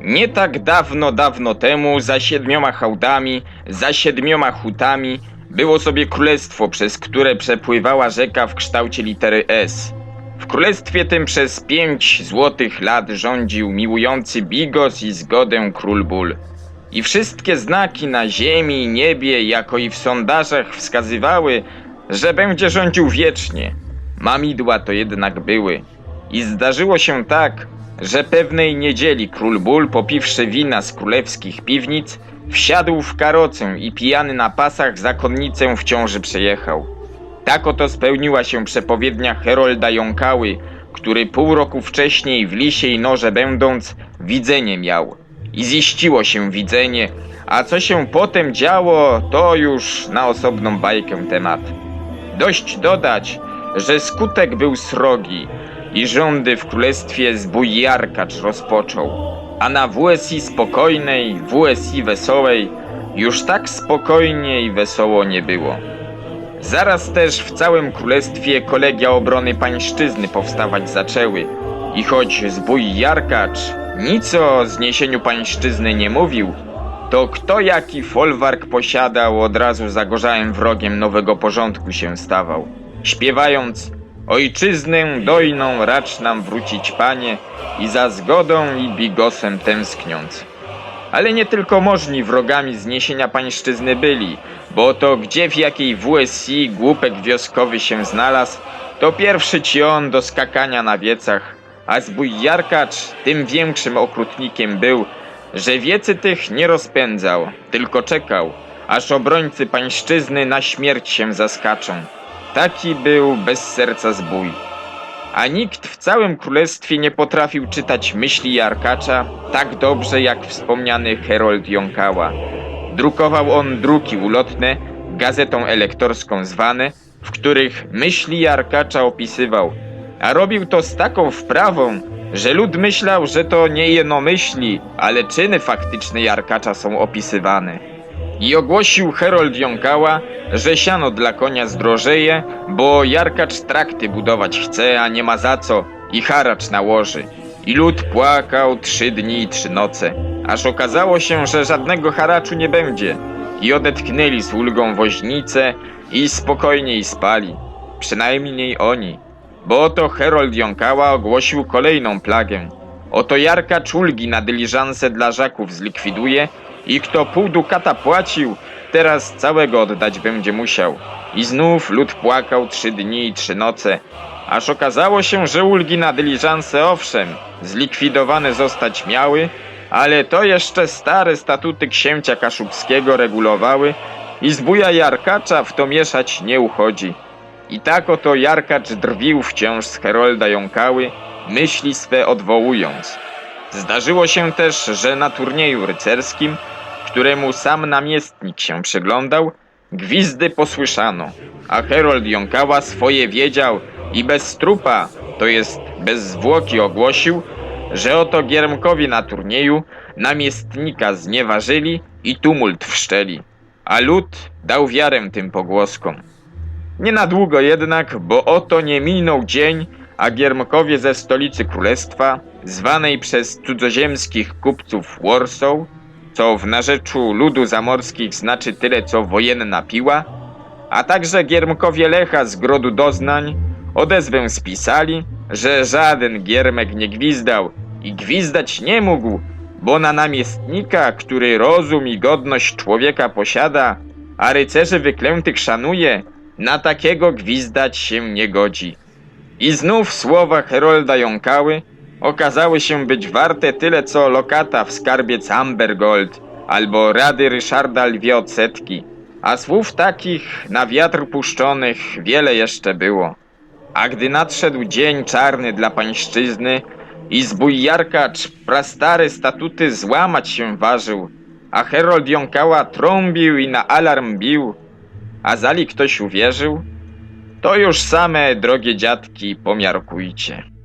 Nie tak dawno, dawno temu, za siedmioma hałdami, za siedmioma hutami, było sobie królestwo, przez które przepływała rzeka w kształcie litery S. W królestwie tym przez pięć złotych lat rządził miłujący bigos i zgodę król ból. I wszystkie znaki na ziemi i niebie, jako i w sondażach wskazywały, że będzie rządził wiecznie. Mamidła to jednak były. I zdarzyło się tak, że pewnej niedzieli król ból, popiwszy wina z królewskich piwnic, wsiadł w karocę i pijany na pasach zakonnicę w ciąży przejechał. Tak oto spełniła się przepowiednia Herolda Jąkały, który pół roku wcześniej w lisie i norze będąc widzenie miał. I ziściło się widzenie, a co się potem działo, to już na osobną bajkę temat. Dość dodać, że skutek był srogi i rządy w królestwie zbój Jarkacz rozpoczął, a na WSI spokojnej, WSI wesołej już tak spokojnie i wesoło nie było. Zaraz też w całym królestwie kolegia obrony pańszczyzny powstawać zaczęły i choć zbój Jarkacz nic o zniesieniu pańszczyzny nie mówił, to kto jaki folwark posiadał, od razu zagorzałym wrogiem nowego porządku się stawał. Śpiewając Ojczyznę dojną racz nam wrócić, panie, i za zgodą i bigosem tęskniąc. Ale nie tylko możni wrogami zniesienia pańszczyzny byli, bo to gdzie w jakiej WSI głupek wioskowy się znalazł, to pierwszy ci on do skakania na wiecach, a zbój Jarkacz tym większym okrutnikiem był, że wiecy tych nie rozpędzał, tylko czekał, aż obrońcy pańszczyzny na śmierć się zaskaczą. Taki był bez serca zbój. A nikt w całym królestwie nie potrafił czytać myśli Jarkacza tak dobrze jak wspomniany Herold Jąkała. Drukował on druki ulotne, gazetą elektorską zwane, w których myśli Jarkacza opisywał, a robił to z taką wprawą, że lud myślał, że to nie jeno myśli, ale czyny faktyczne Jarkacza są opisywane. I ogłosił Herold Jąkała, że siano dla konia zdrożeje, bo Jarkacz trakty budować chce, a nie ma za co i haracz nałoży. I lud płakał trzy dni i trzy noce, aż okazało się, że żadnego haraczu nie będzie. I odetchnęli z ulgą woźnicę i spokojniej spali. Przynajmniej oni. Bo oto Herold Jąkała ogłosił kolejną plagę. Oto Jarkacz ulgi na dyliżanse dla żaków zlikwiduje i kto pół dukata płacił, teraz całego oddać będzie musiał. I znów lud płakał trzy dni i trzy noce, aż okazało się, że ulgi na dyliżanse owszem, zlikwidowane zostać miały, ale to jeszcze stare statuty księcia kaszubskiego regulowały i zbuja Jarkacza w to mieszać nie uchodzi. I tak oto Jarkacz drwił wciąż z Herolda Jąkały, myśli swe odwołując. Zdarzyło się też, że na turnieju rycerskim, któremu sam namiestnik się przyglądał, gwizdy posłyszano, a Herold Jąkała swoje wiedział i bez strupa, to jest bez zwłoki ogłosił, że oto Giermkowi na turnieju namiestnika znieważyli i tumult wszczeli, a lud dał wiarę tym pogłoskom. Nie na długo jednak, bo oto nie minął dzień, a Giermkowie ze stolicy królestwa, zwanej przez cudzoziemskich kupców Warsaw, co w narzeczu ludu zamorskich znaczy tyle co wojenna piła, a także Giermkowie Lecha z grodu doznań, odezwę spisali, że żaden Giermek nie gwizdał i gwizdać nie mógł, bo na namiestnika, który rozum i godność człowieka posiada, a rycerzy wyklętych szanuje, na takiego gwizdać się nie godzi. I znów słowa Herolda jąkały, okazały się być warte tyle co lokata w skarbiec Ambergold albo rady Ryszarda lwie odsetki, a słów takich na wiatr puszczonych wiele jeszcze było. A gdy nadszedł dzień czarny dla pańszczyzny i zbój Jarkacz prastare statuty złamać się ważył, a Herold jąkała trąbił i na alarm bił, a zali ktoś uwierzył, to już same, drogie dziadki, pomiarkujcie.